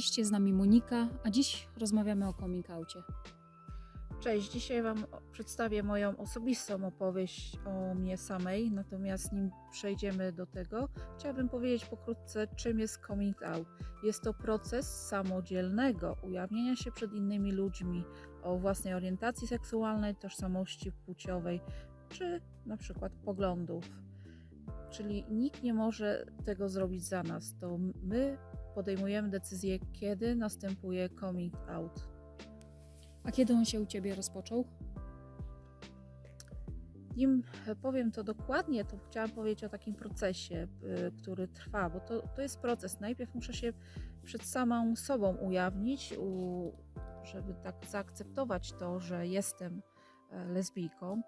Cześć, jest z nami Monika, a dziś rozmawiamy o coming outie. Cześć, dzisiaj Wam przedstawię moją osobistą opowieść o mnie samej, natomiast nim przejdziemy do tego, chciałabym powiedzieć pokrótce, czym jest coming out. Jest to proces samodzielnego ujawnienia się przed innymi ludźmi o własnej orientacji seksualnej, tożsamości płciowej czy na przykład poglądów. Czyli nikt nie może tego zrobić za nas. To my podejmujemy decyzję, kiedy następuje coming out. A kiedy on się u Ciebie rozpoczął? Nim powiem to dokładnie, to chciałam powiedzieć o takim procesie, y, który trwa, bo to, to jest proces. Najpierw muszę się przed samą sobą ujawnić, u, żeby tak zaakceptować to, że jestem e, lesbijką.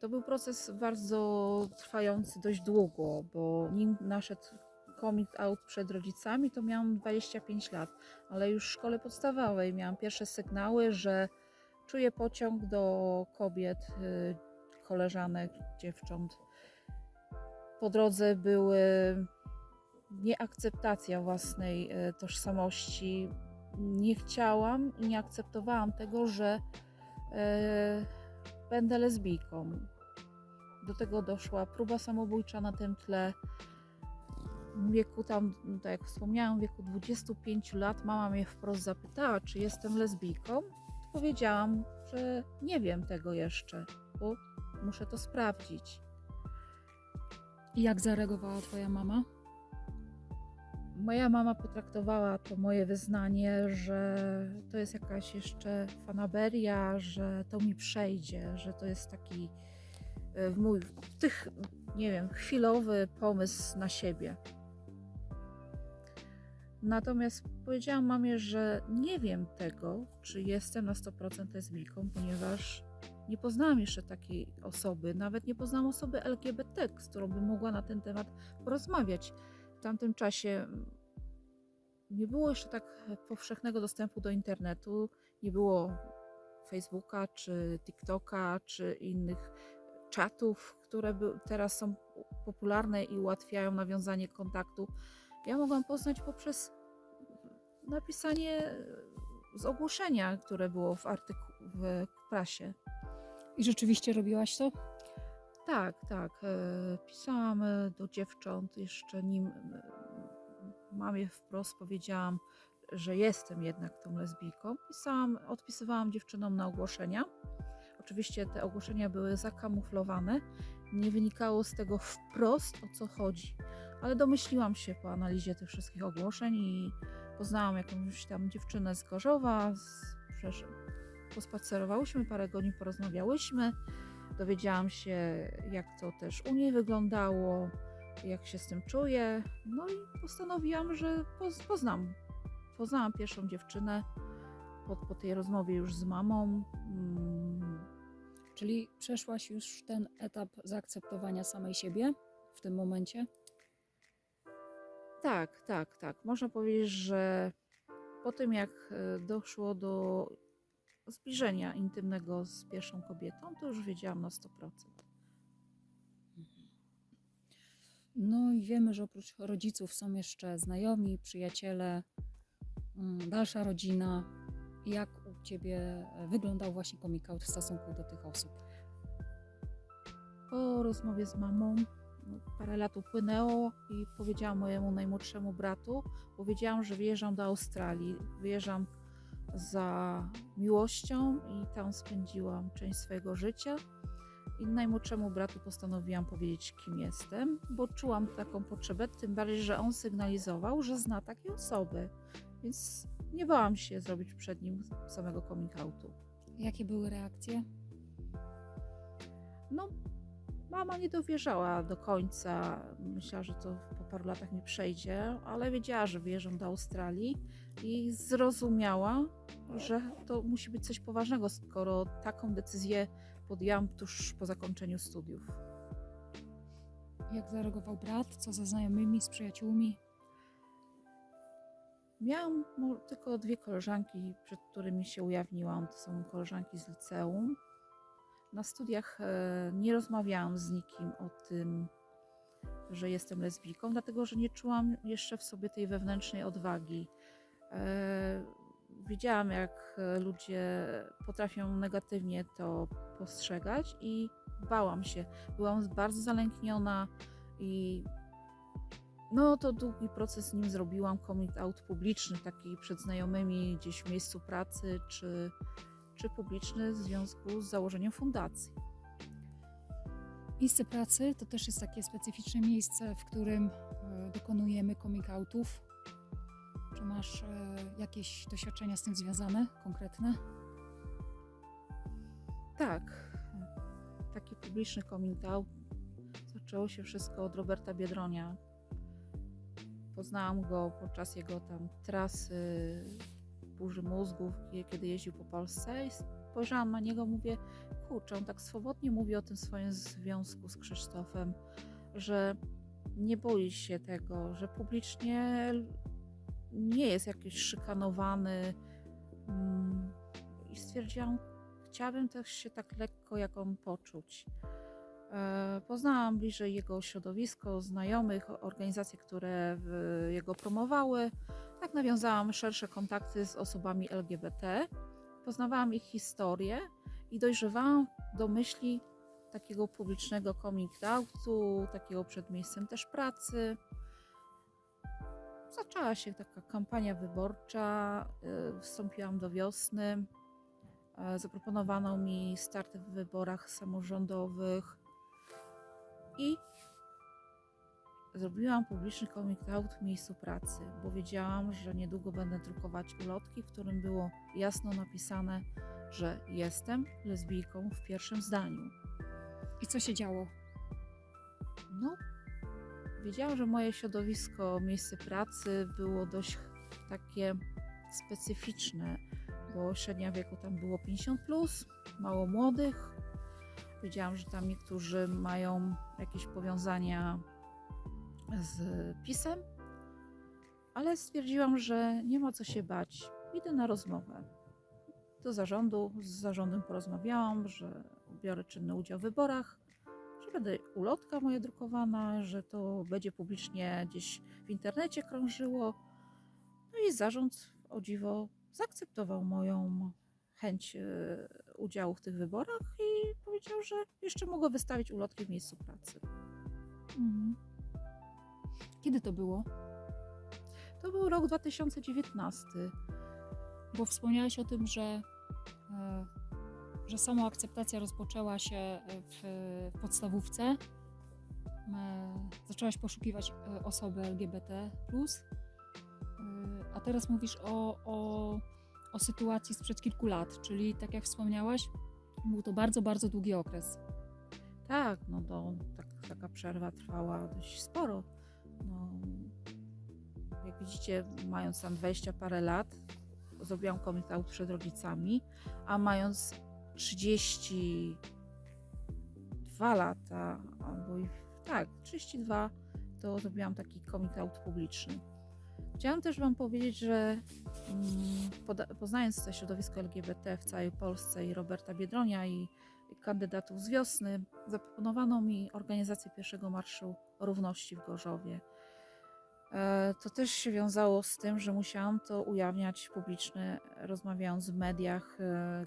To był proces bardzo trwający dość długo, bo nim naszedł coming out przed rodzicami, to miałam 25 lat, ale już w szkole podstawowej miałam pierwsze sygnały, że czuję pociąg do kobiet, y, koleżanek, dziewcząt. Po drodze były nieakceptacja własnej e, tożsamości. Nie chciałam i nie akceptowałam tego, że e, będę lesbijką. Do tego doszła próba samobójcza na tym tle. Wieku tam, tak jak wspomniałam, w wieku 25 lat mama mnie wprost zapytała, czy jestem lesbijką. Powiedziałam, że nie wiem tego jeszcze, bo muszę to sprawdzić. I jak zareagowała Twoja mama? Moja mama potraktowała to moje wyznanie, że to jest jakaś jeszcze fanaberia, że to mi przejdzie, że to jest taki e, mój, tych, nie wiem, chwilowy pomysł na siebie. Natomiast powiedziałam mamie, że nie wiem tego, czy jestem na 100% lesbijką, ponieważ nie poznałam jeszcze takiej osoby, nawet nie poznałam osoby LGBT, z którą bym mogła na ten temat porozmawiać. W tamtym czasie mm, nie było jeszcze tak powszechnego dostępu do internetu, nie było Facebooka, czy TikToka, czy innych czatów, które teraz są popularne i ułatwiają nawiązanie kontaktu. Ja mogłam poznać poprzez napisanie z ogłoszenia, które było w artyku- w prasie. I rzeczywiście robiłaś to? Tak, tak. e, Pisałam e, do dziewcząt jeszcze nim e, mamie wprost powiedziałam, że jestem jednak tą lesbijką. Pisałam, odpisywałam dziewczynom na ogłoszenia. Oczywiście te ogłoszenia były zakamuflowane. Nie wynikało z tego wprost o co chodzi, ale domyśliłam się po analizie tych wszystkich ogłoszeń i poznałam jakąś tam dziewczynę z Gorzowa. Z, pospacerowałyśmy, parę godzin porozmawiałyśmy. Dowiedziałam się, jak to też u niej wyglądało, jak się z tym czuję. No i postanowiłam, że poz- poznam. Poznałam pierwszą dziewczynę po, po tej rozmowie już z mamą. Mm, Czyli przeszłaś już ten etap zaakceptowania samej siebie w tym momencie? Tak, tak, tak. Można powiedzieć, że po tym jak e, doszło do zbliżenia intymnego z pierwszą kobietą, to już wiedziałam na 100%. No i wiemy, że oprócz rodziców są jeszcze znajomi, przyjaciele, mm, dalsza rodzina. Jak u Ciebie wyglądał właśnie coming out w stosunku do tych osób? Po rozmowie z mamą parę lat upłynęło i powiedziałam mojemu najmłodszemu bratu, powiedziałam, że wyjeżdżam do Australii. Wyjeżdżam za miłością i tam spędziłam część swojego życia. I najmłodszemu bratu postanowiłam powiedzieć, kim jestem, bo czułam taką potrzebę, tym bardziej, że on sygnalizował, że zna takie osoby. Więc nie bałam się zrobić przed nim samego coming outu. Jakie były reakcje? No, mama nie dowierzała do końca. Myślała, że to po paru latach mi przejdzie, ale wiedziała, że wyjeżdżam do Australii i zrozumiała, że to musi być coś poważnego, skoro taką decyzję podjęłam tuż po zakończeniu studiów. Jak zareagował brat? Co ze znajomymi, z przyjaciółmi? Miałam tylko dwie koleżanki, przed którymi się ujawniłam. To są koleżanki z liceum. Na studiach e, nie rozmawiałam z nikim o tym, że jestem lesbijką, dlatego że nie czułam jeszcze w sobie tej wewnętrznej odwagi, E, widziałam, jak e, ludzie potrafią negatywnie to postrzegać i bałam się. Byłam bardzo zalękniona i no to długi proces nim zrobiłam, coming out publiczny, taki przed znajomymi gdzieś w miejscu pracy, czy, czy publiczny w związku z założeniem fundacji. Miejsce pracy to też jest takie specyficzne miejsce, w którym e, dokonujemy coming outów. Czy masz e, jakieś doświadczenia z tym związane, konkretne? Tak, taki publiczny coming out. Zaczęło się wszystko od Roberta Biedronia. Poznałam go podczas jego tam trasy burzy mózgów, kie- kiedy jeździł po Polsce i spojrzałam na niego, mówię, kurczę, on tak swobodnie mówi o tym swoim związku z Krzysztofem, że nie boi się tego, że publicznie nie jest jakiś szykanowany mm, i stwierdziłam, chciałabym też się tak lekko jak on poczuć. E, Poznałam bliżej jego środowisko, znajomych, organizacje, które jego promowały. Nawiązałam szersze kontakty z osobami LGBT. Poznawałam ich historię i dojrzewałam do myśli takiego publicznego coming outu, takiego przed miejscem też pracy. Zaczęła się taka kampania wyborcza, e, wstąpiłam do wiosny. E, Zaproponowano mi start w wyborach samorządowych i zrobiłam publiczny coming out w miejscu pracy, bo wiedziałam, że niedługo będę drukować ulotki, w którym było jasno napisane, że jestem lesbijką w pierwszym zdaniu. I co się działo? No, wiedziałam, że moje środowisko, miejsce pracy było dość takie specyficzne, bo średnia wieku tam było 50, plus, mało młodych. Wiedziałam, że tam niektórzy mają jakieś powiązania z pisem, ale stwierdziłam, że nie ma co się bać. Idę na rozmowę. Do zarządu, z zarządem porozmawiałam, że biorę czynny udział w wyborach że będę ulotka moja drukowana, że to będzie publicznie gdzieś w internecie krążyło. No i zarząd o dziwo zaakceptował moją chęć e, udziału w tych wyborach i powiedział, że jeszcze mogę wystawić ulotki w miejscu pracy. Mhm. Kiedy to było? To był rok 2019. Bo wspomniałaś o tym, że, e, że sama akceptacja rozpoczęła się w, podstawówce. E, Zaczęłaś poszukiwać e, osoby LGBT, a teraz mówisz o, o, o sytuacji sprzed kilku lat, czyli tak jak wspomniałaś, był to bardzo, bardzo długi okres. Tak, no to tak, taka przerwa trwała dość sporo. No, jak widzicie, mając tam 20 parę lat, zrobiłam coming out przed rodzicami, a mając 32 lata, albo i tak, 32, to zrobiłam taki coming out publiczny. Chciałam też Wam powiedzieć, że mm, poznając to środowisko LGBT w całej Polsce i Roberta Biedronia i kandydatów z wiosny, zaproponowano mi organizację pierwszego Marszu Równości w Gorzowie. E, To też się wiązało z tym, że musiałam to ujawniać publicznie, rozmawiając w mediach, e, e,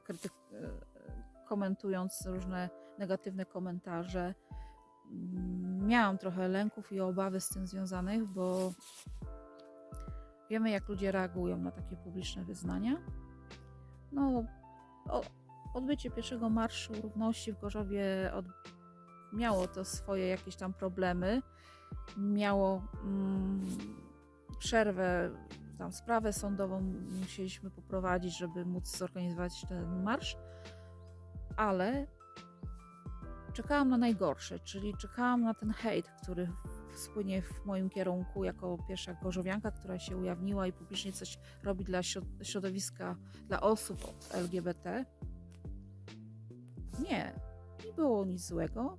komentując różne negatywne komentarze. Mm, Miałam trochę lęków i obawy z tym związanych, bo wiemy, jak ludzie reagują na takie publiczne wyznania. No, odbycie pierwszego Marszu Równości w Gorzowie od, miało to swoje jakieś tam problemy. Miało mm, przerwę, tam sprawę sądową musieliśmy poprowadzić, żeby móc zorganizować ten marsz, ale czekałam na najgorsze, czyli czekałam na ten hejt, który spłynie w moim kierunku jako pierwsza gorzowianka, która się ujawniła i publicznie coś robi dla środ- środowiska, dla osób LGBT. Nie, nie było nic złego.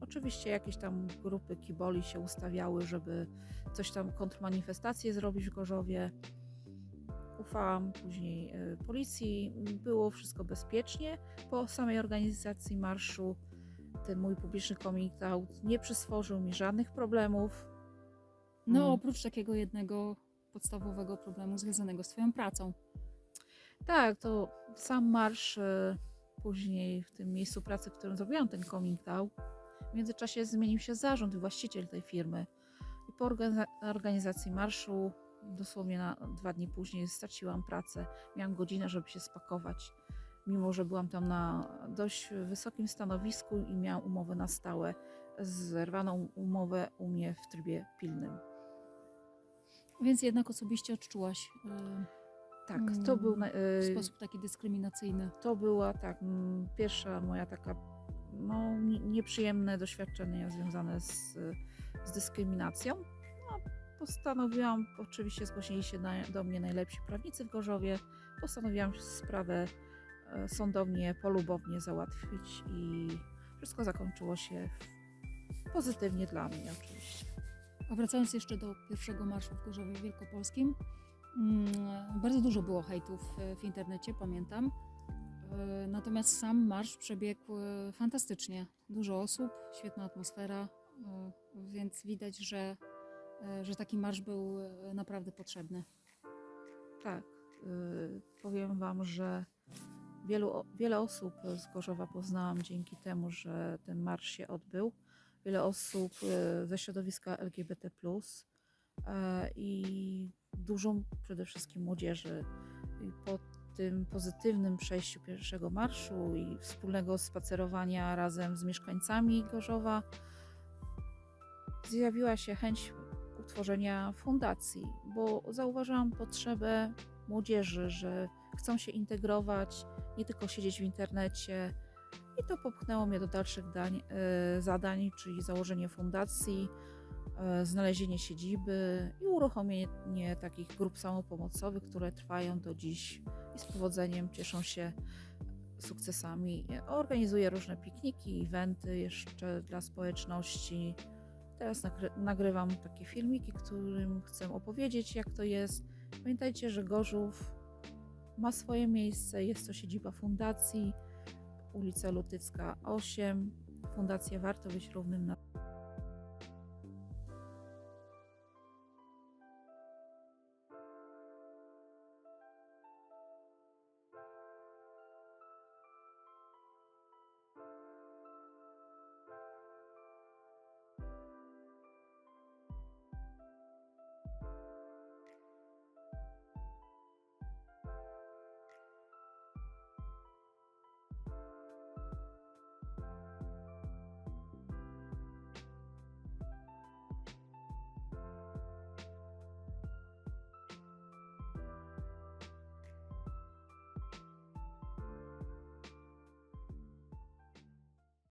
Oczywiście jakieś tam grupy kiboli się ustawiały, żeby coś tam kontrmanifestację zrobić w Gorzowie. Ufałam później e, policji. Było wszystko bezpiecznie. Po samej organizacji marszu ten mój publiczny coming out nie przyswożył mi żadnych problemów. No, Mm. oprócz takiego jednego podstawowego problemu związanego z Twoją pracą. Tak, to sam marsz e, później w tym miejscu pracy, w którym zrobiłam ten coming out, w międzyczasie zmienił się zarząd i właściciel tej firmy. I po organiza- organizacji marszu, dosłownie na dwa dni później, straciłam pracę. Miałam godzinę, żeby się spakować, mimo że byłam tam na dość wysokim stanowisku i miałam umowę na stałe, zerwaną umowę u mnie w trybie pilnym. Więc jednak osobiście odczułaś y, Tak, to był. na- w e, sposób taki dyskryminacyjny. To była tak, mm, pierwsza moja taka no, nie- nieprzyjemne doświadczenia związane z, z dyskryminacją. No, postanowiłam, oczywiście zgłosili się na, do mnie najlepsi prawnicy w Gorzowie, postanowiłam sprawę e, sądownie, polubownie załatwić i wszystko zakończyło się pozytywnie dla mnie oczywiście. A wracając jeszcze do pierwszego marszu w Gorzowie Wielkopolskim, mm, bardzo dużo było hejtów e, w internecie, pamiętam. E, Natomiast sam marsz przebiegł e, fantastycznie. Dużo osób, świetna atmosfera, więc widać, że, że taki marsz był naprawdę potrzebny. Tak, powiem Wam, że wielu, wiele osób z Gorzowa poznałam dzięki temu, że ten marsz się odbył. Wiele osób ze środowiska LGBT, i dużo przede wszystkim młodzieży. Po tym pozytywnym przejściu pierwszego marszu i wspólnego spacerowania razem z mieszkańcami Gorzowa zjawiła się chęć utworzenia fundacji, bo zauważyłam potrzebę młodzieży, że chcą się integrować, nie tylko siedzieć w internecie. I to popchnęło mnie do dalszych dań, e, zadań, czyli założenie fundacji, znalezienie siedziby i uruchomienie takich grup samopomocowych, które trwają do dziś i z powodzeniem cieszą się sukcesami. Organizuję różne pikniki, eventy jeszcze dla społeczności. Teraz nagry- nagrywam takie filmiki, którym chcę opowiedzieć, jak to jest. Pamiętajcie, że Gorzów ma swoje miejsce. Jest to siedziba fundacji, ulica Lutycka 8. Fundacja Warto Być Równym na